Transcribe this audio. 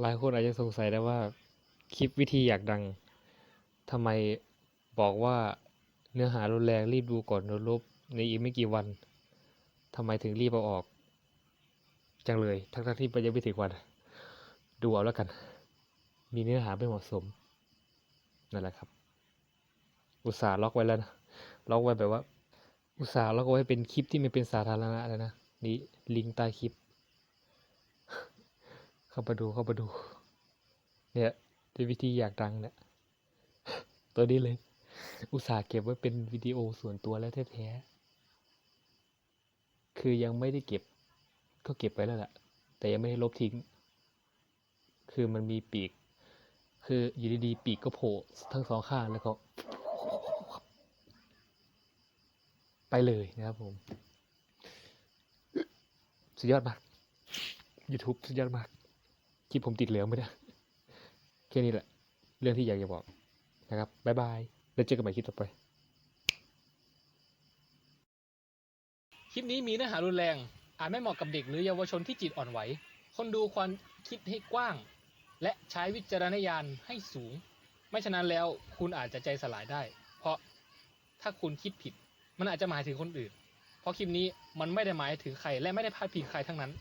หลายคนอาจจะสงสัยได้ว่า คลิปวิธีอยากดังทำไมบอกว่าเนื้อหารุนแรงรีบดูก่อนโดนลบในอีกไม่กี่วันทำไมถึงรีบเอาออก จังเลย ทั้งๆที่มันยังไม่ถึงวัน ดูเอาแล้วกัน มีเนื้อหาไม่เหมาะสม นั่นแหละครับ อุตส่าห์ล็อกไว้แล้วนะ ล็อกไว้แบบว่า อุตส่าห์ล็อกไว้เป็นคลิปที่ไม่เป็นสาธารณะเลยนะ นี่ลิงก์ใต้คลิป เข้ามาดูเข้ามาดู เนี่ยเป็นวิธีอยากดังเนี่ยตัวนี้เลย อุตส่าห์เก็บไว้เป็นวิดีโอส่วนตัวแล้วแท้ๆคือยังไม่ได้เก็บ ก็เก็บไว้แล้วแหละแต่ยังไม่ได้ลบทิ้ง คือมันมีปีก คืออยู่ดีๆปีกก็โผล่ทั้งสองข้างแล้วก็ ไปเลยนะครับผมสุดยอดมาก YouTube สุดยอดมาก คลิปผมติดเหลืองไม่ได้แค่นี้แหละ เรื่องที่อยากจะบอกนะครับบ๊ายบายแล้วเจอกันใหม่คลิปต่อไป คลิปนี้มีเนื้อหารุนแรง อาจไม่เหมาะกับเด็กหรือเยาวชนที่จิตอ่อนไหว คนดูควรคิดให้กว้าง และใช้วิจารณญาณให้สูง ไม่ฉะนั้นแล้วคุณอาจจะใจสลายได้ เพราะถ้าคุณคิดผิด มันอาจจะหมายถึงคนอื่น เพราะคลิปนี้มันไม่ได้หมายถึงใครและไม่ได้พาดพิงใครทั้งนั้น